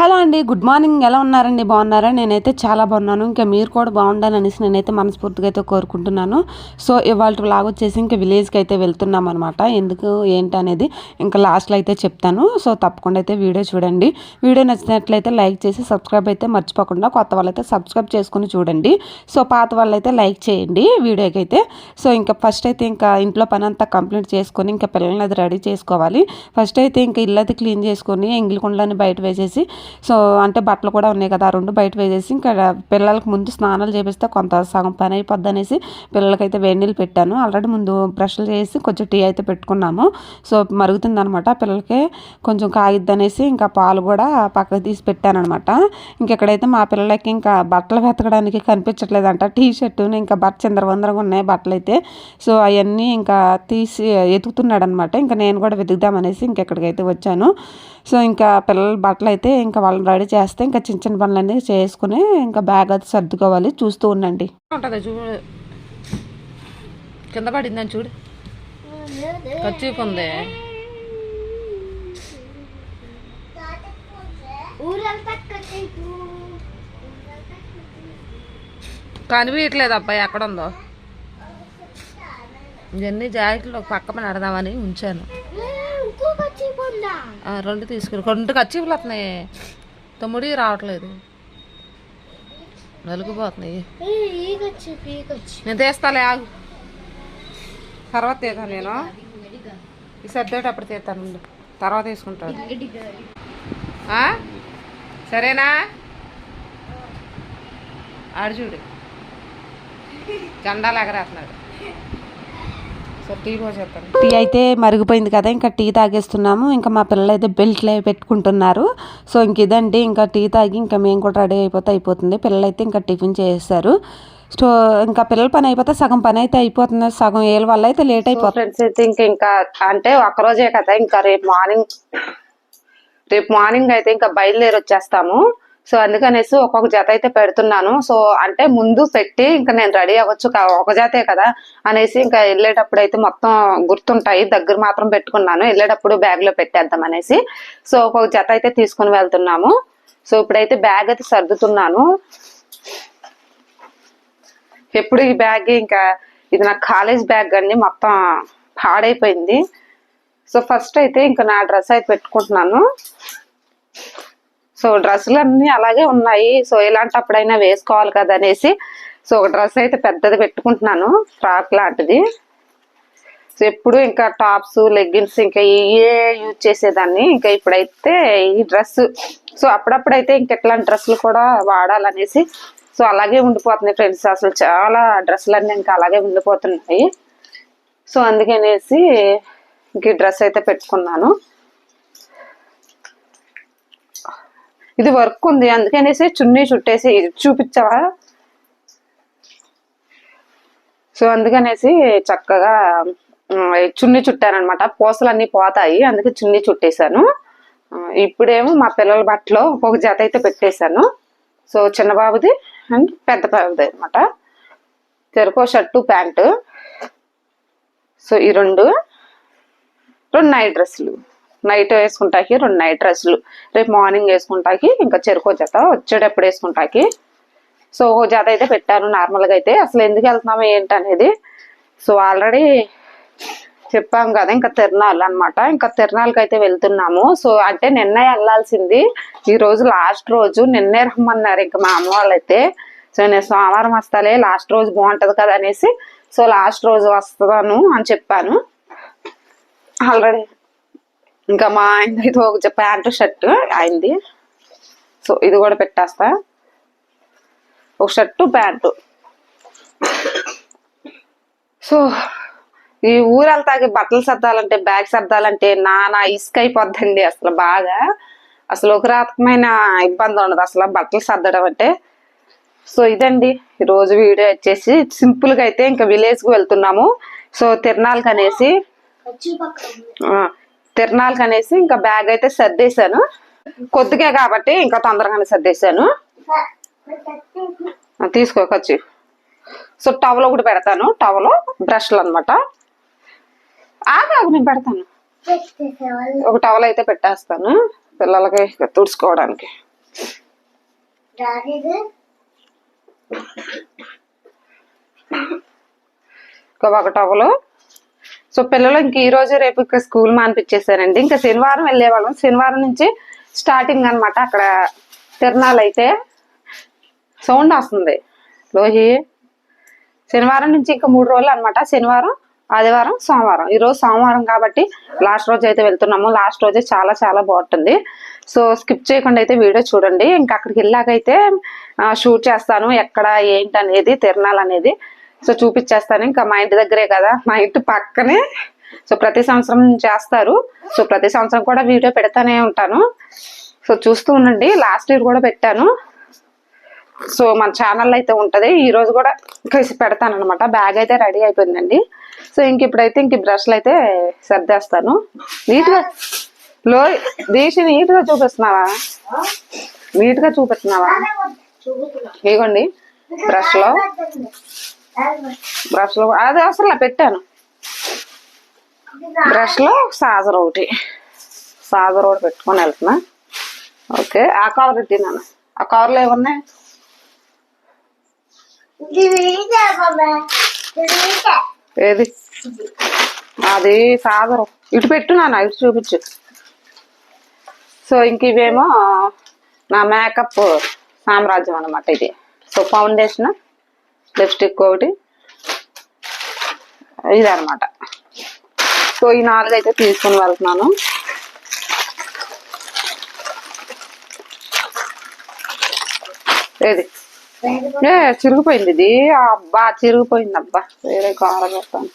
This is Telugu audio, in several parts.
హలో అండి గుడ్ మార్నింగ్. ఎలా ఉన్నారండి? బాగున్నారా? నేనైతే చాలా బాగున్నాను. ఇంకా మీరు కూడా బాగుండాలనేసి నేనైతే మనస్ఫూర్తిగా అయితే కోరుకుంటున్నాను. సో ఇవాళ లాగ్ వచ్చేసి ఇంకా విలేజ్కి అయితే వెళ్తున్నాం అనమాట ఎందుకు ఏంటి అనేది ఇంకా లాస్ట్లో అయితే చెప్తాను. సో తప్పకుండా అయితే వీడియో చూడండి. వీడియో నచ్చినట్లయితే లైక్ చేసి సబ్స్క్రైబ్ అయితే మర్చిపోకుండా కొత్త వాళ్ళైతే సబ్స్క్రైబ్ చేసుకుని చూడండి. సో పాత వాళ్ళైతే లైక్ చేయండి వీడియోకి అయితే. సో ఇంకా ఫస్ట్ అయితే ఇంకా ఇంట్లో పని అంతా కంప్లీట్ చేసుకొని ఇంకా పిల్లల్ని అది రెడీ చేసుకోవాలి. ఫస్ట్ అయితే ఇంకా ఇల్లు అది క్లీన్ చేసుకొని ఎంగిలి కుండలని బయట వేసేసి సో అంటే బట్టలు కూడా ఉన్నాయి కదా ఆ రెండు బయట వేసేసి ఇంకా పిల్లలకి ముందు స్నానాలు చేపిస్తే కొంత సగం పని అయిపోద్ది అనేసి పిల్లలకైతే వేడి నీళ్ళు పెట్టాను. ఆల్రెడీ ముందు బ్రష్లు చేసి కొంచెం టీ అయితే పెట్టుకున్నాము. సో మరుగుతుందనమాట పిల్లలకి. కొంచెం కాగిద్ది అనేసి ఇంకా పాలు కూడా పక్కకు తీసి పెట్టాను అనమాట ఇంకెక్కడైతే మా పిల్లలకి ఇంకా బట్టలు వెతకడానికి కనిపించట్లేదంట. టీ షర్టు ఇంకా బట్ట చిందరవందరగా ఉన్నాయి బట్టలు అయితే సో అవన్నీ ఇంకా తీసి ఎతుకుతున్నాడు ఇంకా నేను కూడా వెతుకుదామనేసి ఇంకెక్కడికైతే వచ్చాను. సో ఇంకా పిల్లల బట్టలు అయితే ఇంకా వాళ్ళని రెడీ చేస్తే ఇంకా చిన్న చిన్న పనులన్నీ చేసుకుని ఇంకా బ్యాగ్ అది సర్దుకోవాలి. చూస్తూ ఉండండి. ఉంటుంది చూడు. కింద పడిందని చూడు. ఖర్చు ఉంది కనిపించట్లేదు అబ్బాయి ఎక్కడ ఉందో ఇవన్నీ జాకెట్లు ఒక పక్క పెడదామని ఉంచాను. రెండు తీసుకుని. రెండు కచ్చిపులు వస్తున్నాయి. తమ్ముడి రావట్లేదు. నలుగుపోతున్నాయి. నేను తీస్తాలే ఆగు. తర్వాత తీస్తాను నేను. ఈ సర్దేటప్పుడు తీస్తాను తర్వాత తీసుకుంటాను. సరేనా? ఆడు చూడు. జెండాలు ఎగరేస్తున్నాడు టీ అయితే మరిగిపోయింది కదా ఇంకా టీ తాగేస్తున్నాము. ఇంకా మా పిల్లలు అయితే బెల్ట్లు అవి పెట్టుకుంటున్నారు. సో ఇంక ఇదండి ఇంకా టీ తాగి ఇంకా మేము కూడా రెడీ అయిపోతే అయిపోతుంది. పిల్లలు అయితే ఇంకా టిఫిన్ చేస్తారు సో ఇంకా పిల్లల పని అయిపోతే సగం పని అయితే అయిపోతుంది. సగం ఏళ్ళ వల్ల అయితే లేట్ అయిపోతుంది. ఫ్రెండ్స్ అయితే ఇంకా ఇంకా అంటే ఒక రోజే కదా ఇంకా రేపు మార్నింగ్ రేపు మార్నింగ్ అయితే ఇంకా బయలుదేరి వచ్చేస్తాము. సో అందుకనేసి ఒక్కొక్క జత అయితే పెడుతున్నాను. సో అంటే ముందు పెట్టి ఇంకా నేను రెడీ అవ్వచ్చు ఒక జాతే కదా అనేసి ఇంకా వెళ్ళేటప్పుడు అయితే మొత్తం గుర్తుంటాయి. దగ్గర మాత్రం పెట్టుకున్నాను. వెళ్ళేటప్పుడు బ్యాగ్లో పెట్టేద్దాం అనేసి. సో ఒక్కొక్క జత అయితే తీసుకుని వెళ్తున్నాము. సో ఇప్పుడైతే బ్యాగ్ అయితే సర్దుతున్నాను. ఎప్పుడు ఈ బ్యాగ్ ఇంకా ఇది నా కాలేజ్ బ్యాగ్ అండి. మొత్తం పాడైపోయింది. సో ఫస్ట్ అయితే ఇంకా నా డ్రెస్ అయితే పెట్టుకుంటున్నాను. సో డ్రెస్సులు అన్నీ అలాగే ఉన్నాయి. సో ఇలాంటప్పుడైనా వేసుకోవాలి కదా అనేసి సో ఒక డ్రెస్ అయితే పెద్దది పెట్టుకుంటున్నాను ఫ్రాక్ లాంటిది. సో ఎప్పుడు ఇంకా టాప్స్ లెగ్గిన్స్ ఇంకా ఇవే యూజ్ చేసేదాన్ని ఇంకా ఇప్పుడైతే ఈ డ్రెస్. సో అప్పుడప్పుడైతే ఇంక ఇట్లాంటి డ్రెస్సులు కూడా వాడాలనేసి సో అలాగే ఉండిపోతున్నాయి ఫ్రెండ్స్. అసలు చాలా డ్రెస్సులు అన్నీ ఇంకా అలాగే ఉండిపోతున్నాయి. సో అందుకనేసి ఇంక డ్రెస్ అయితే పెట్టుకున్నాను. ఇది వర్క్ ఉంది. అందుకనేసి చున్నీ చుట్టేసి ఇది చూపించావా? సో అందుకనేసి చక్కగా చున్నీ చుట్టానమాట పూసలు అన్నీ పోతాయి. అందుకే చున్నీ చుట్టేశాను. ఇప్పుడేమో మా పిల్లల బట్టలో ఒక జత అయితే పెట్టేశాను. సో చిన్న బాబుది అండ్ పెద్ద బాబుది అనమాట చెరుకో షర్టు ప్యాంటు. సో ఈ రెండు రెండు నైట్ డ్రెస్సులు. నైట్ వేసుకుంటాకి రెండు నైట్ డ్రెస్సులు. రేపు మార్నింగ్ వేసుకుంటాకి ఇంకా చెరుకో జత వచ్చేటప్పుడు వేసుకుంటాకి. సో ఓ జత అయితే పెట్టాను నార్మల్గా అయితే. అసలు ఎందుకు వెళ్తున్నాము ఏంటనేది. సో ఆల్రెడీ చెప్పాం కదా ఇంకా తిరణాలు అన్నమాట. ఇంకా తిరణాలకి అయితే వెళ్తున్నాము. సో అంటే నిన్నే వెళ్ళాల్సింది ఈ రోజు లాస్ట్ రోజు. నిన్నే రమ్మన్నారు ఇంకా మా అమ్మ వాళ్ళైతే. సో నేను సోమవారం వస్తాలే లాస్ట్ రోజు బాగుంటుంది కదా అనేసి. సో లాస్ట్ రోజు వస్తాను అని చెప్పాను. ఆల్రెడీ ఇంకా మా ఆయన అయితే ఒక ప్యాంటు షర్ట్ అయింది సో ఇది కూడా పెట్టేస్తా. ఒక షర్టు ప్యాంటు. సో ఈ ఊరు వెళ్తాకి బట్టలు సర్దాలంటే బ్యాగ్ సర్దాలంటే నానా ఇసుక అయిపోద్దండి అసలు బాగా. అసలు ఒక రకమైన ఇబ్బంది ఉండదు అసలు బట్టలు సర్దడం అంటే. సో ఇదండి. ఈ రోజు వీడియో వచ్చేసి సింపుల్గా అయితే ఇంకా విలేజ్కు వెళ్తున్నాము. సో తిరణాలకు అనేసి తిరణాలకు అనేసి ఇంకా బ్యాగ్ అయితే సర్దేశాను. కొద్దిగా కాబట్టి ఇంకా తొందరగానే సర్దేశాను. తీసుకోకొచ్చి సో టవల్ ఒకటి పెడతాను. టవల్ బ్రష్లు అనమాట ఆగాగు నేను పెడతాను. ఒక టవల్ అయితే పెట్టేస్తాను పిల్లలకి తుడుచుకోవడానికి. ఒక టవలు సో పిల్లలు ఇంక ఈ రోజు రేపు ఇంకా స్కూల్ మానిపించేసారండి ఇంకా శనివారం వెళ్ళేవాళ్ళం శనివారం నుంచి స్టార్టింగ్ అనమాట అక్కడ తిరణాలు అయితే. సౌండ్ వస్తుంది. లోహి. శనివారం నుంచి ఇంకా మూడు రోజులు అనమాట శనివారం ఆదివారం సోమవారం. ఈరోజు సోమవారం కాబట్టి లాస్ట్ రోజు అయితే వెళ్తున్నాము. లాస్ట్ రోజే చాలా చాలా బాగుంటుంది. సో స్కిప్ చేయకుండా అయితే వీడియో చూడండి. ఇంకా అక్కడికి వెళ్ళాకైతే షూట్ చేస్తాను. ఎక్కడ ఏంటి అనేది తిరణాలు అనేది. సో చూపించేస్తాను ఇంకా మా ఇంటి దగ్గరే కదా మా ఇంటి పక్కనే. సో ప్రతి సంవత్సరం చేస్తారు. సో ప్రతి సంవత్సరం కూడా వీడియో పెడతానే ఉంటాను. సో చూస్తూ ఉండండి. లాస్ట్ ఇయర్ కూడా పెట్టాను. సో మన ఛానల్ అయితే ఉంటుంది. ఈరోజు కూడా కలిసి పెడతాను అనమాట బ్యాగ్ అయితే రెడీ అయిపోయిందండి. సో ఇంక ఇప్పుడైతే ఇంక బ్రష్లు అయితే సర్దేస్తాను. నీట్గా లో తీసి నీట్గా చూపిస్తున్నావా? నీట్గా చూపిస్తున్నావా? ఇగోండి బ్రష్లో. లో బ్రష్లో అది అసలు పెట్టాను. బ్రష్లో సాజర్ ఒకటి. సాజర్ ఒకటి పెట్టుకొని వెళ్తున్నా. ఓకే ఆ కవర్ పెట్టినాను ఆ కవర్లో ఏమున్నాయి? ఏది? అది సాగరం ఇటు పెట్టు నాన్న ఇటు చూపించు. సో ఇంక ఇవేమో నా మేకప్ సామ్రాజ్యం అన్నమాట ఇది. సో ఫౌండేషన్ లిప్స్టిక్ ఒకటి. ఇది సో ఈ నాలుగు అయితే తీసుకొని వెళ్తున్నాను. ఏది? ఏ చిరిగిపోయింది ఇది. అబ్బా చిరిగిపోయింది అబ్బా. వేరే కార పెడతాను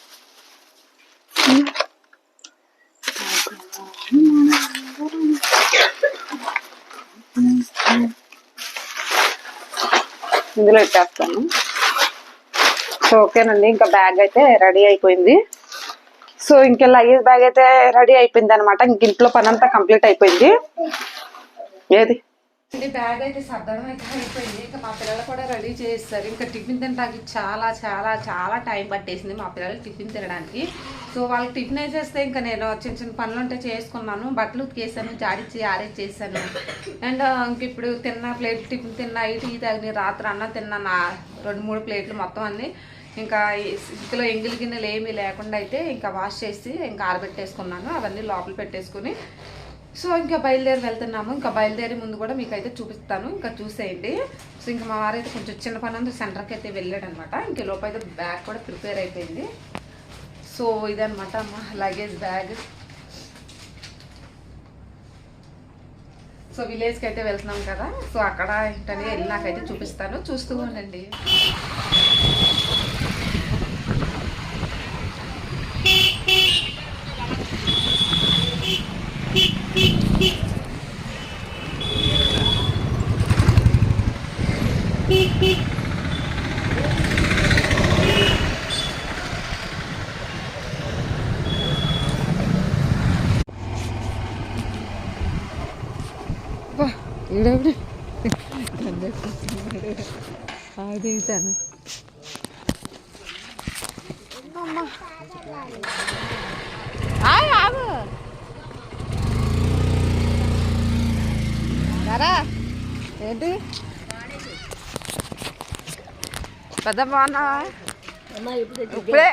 ఇందులో పెట్టేస్తాను సో ఓకేనండి ఇంకా బ్యాగ్ అయితే రెడీ అయిపోయింది. సో ఇంకా లగేజ్ బ్యాగ్ అయితే రెడీ అయిపోయింది అనమాట ఇంక ఇంట్లో పని అంతా కంప్లీట్ అయిపోయింది. ఏది? అండి బ్యాగ్ అయితే సర్దడం అయితే అయిపోయింది. ఇంకా మా పిల్లలు కూడా రెడీ చేస్తారు. ఇంకా టిఫిన్ తినడానికి చాలా చాలా చాలా టైం పట్టేసింది మా పిల్లలు టిఫిన్ తినడానికి. సో వాళ్ళకి టిఫిన్ వేసేస్తే ఇంకా నేను చిన్న చిన్న పనులు ఉంటే చేసుకున్నాను. బట్టలు ఉతికేసాను జాడిచ్చి ఆరేసేసాను. అండ్ ఇంక ఇప్పుడు తిన్న ప్లేట్ టిఫిన్ తిన్నా టీ తాగిన రాత్రి అన్నం తిన్నాను రెండు మూడు ప్లేట్లు మొత్తం అన్ని ఇంకా ఇందులో ఎంగిలి గిన్నెలు ఏమీ లేకుండా అయితే ఇంకా వాష్ చేసి ఇంకా ఆరబెట్టేసుకున్నాను. అవన్నీ లోపల పెట్టేసుకుని సో ఇంకా బయలుదేరి వెళ్తున్నాము. ఇంకా బయలుదేరి ముందు కూడా మీకు అయితే చూపిస్తాను. ఇంకా చూసేయండి. సో ఇంకా మా వారైతే కొంచెం చిన్న పని ఉంది. సెంటర్కి అయితే వెళ్ళాడు అనమాట ఇంక లోపు అయితే బ్యాగ్ కూడా ప్రిపేర్ అయిపోయింది. సో ఇదనమాట మా లగేజ్ బ్యాగ్. సో విలేజ్కి అయితే వెళ్తున్నాం కదా. సో అక్కడ ఏంటనే వెళ్ళినాకైతే చూపిస్తాను. చూస్తూ ఉండండి. ഇവിടെ എവിടെ ആദ്യമായിട്ടാണ് ആ రా ఏంటి? పెద్ద బాగున్నావా? ఇప్పుడే.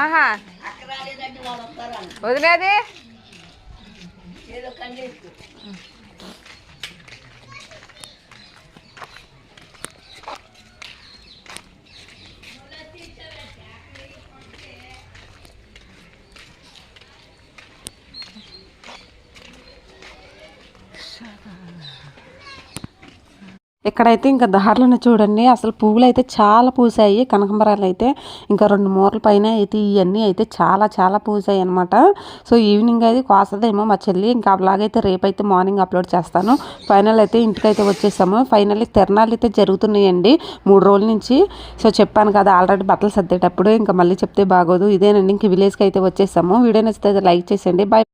ఆహా. వదిలేది? ఇక్కడైతే ఇంకా దారిలోనే చూడండి అసలు పువ్వులు అయితే చాలా పూసాయి కనకంబరాలు అయితే ఇంకా రెండు మూరల పైన అయితే ఇవన్నీ అయితే చాలా చాలా పూసాయి అనమాట సో ఈవినింగ్ అయితే కోసదేమో మా చెల్లి ఇంకా అలాగైతే రేపైతే మార్నింగ్ అప్లోడ్ చేస్తాను. ఫైనల్ అయితే ఇంటికైతే వచ్చేసాము. ఫైనల్లీ తిరణాలు అయితే జరుగుతున్నాయండి మూడు రోజుల నుంచి. సో చెప్పాను కదా ఆల్రెడీ బట్టలు సర్దేటప్పుడు ఇంకా మళ్ళీ చెప్తే బాగోదు. ఇదేనండి ఇంక విలేజ్కి అయితే వచ్చేసాము. వీడియో నచ్చితే లైక్ చేసేయండి. బాయ్